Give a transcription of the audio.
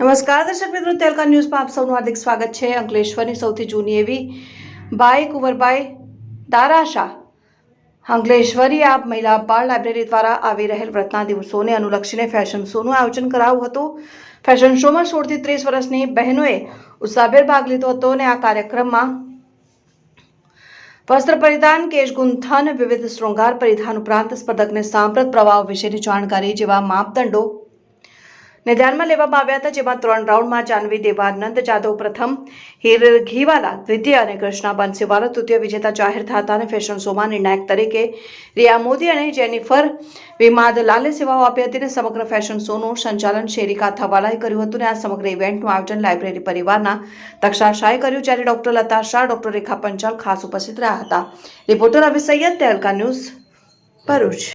નમસ્કાર, દર્શક મિત્રો, તેલકા ન્યૂઝમાં આપ સૌનું હાર્દિક સ્વાગત છે. અંકલેશ્વરની સૌથી જૂની એવી બાઈ, કુંવરબાઈ દારાશા. અંકલેશ્વરી આપ મહિલા બાળ લાઇબ્રેરી દ્વારા આવી રહેલ વ્રતના દિવસોને અનુલક્ષીને ફેશન શોનું આયોજન કરાવ્યું હતું. ફેશન શોમાં સોળથી ત્રીસ વર્ષની બહેનોએ ઉત્સાહભેર ભાગ લીધો હતો અને આ કાર્યક્રમમાં વસ્ત્ર પરિધાન, કેશ ગુંથન, વિવિધ શૃંગાર પરિધાન ઉપરાંત સ્પર્ધકને સાંપ્રત પ્રવાહ વિશેની જાણકારી જેવા માપદંડો ને ધ્યાનમાં લેવામાં આવ્યા હતા, જેમાં ત્રણ રાઉન્ડમાં જાનવી દેવાનંદ જાદવ પ્રથમ, હીર ઘીવાલા દ્વિતીય અને કૃષ્ણા બંસીવાલા તૃતીય વિજેતા જાહેર થતા અને ફેશન શોમાં નિર્ણાયક તરીકે રિયા મોદી અને જેનિફર વિમાદ લાલે સેવાઓ આપી હતી અને સમગ્ર ફેશન શોનું સંચાલન શેરિકા થવાલાએ કર્યું હતું અને આ સમગ્ર ઇવેન્ટનું આયોજન લાઇબ્રેરી પરિવારના તક્ષા શાહે કર્યું, જ્યારે ડોક્ટર લતા શાહ, ડોક્ટર રેખા પંચાલ ખાસ ઉપસ્થિત રહ્યા હતા. રિપોર્ટર અભિ સૈયદ, તેલકા ન્યૂઝ ભરૂચ.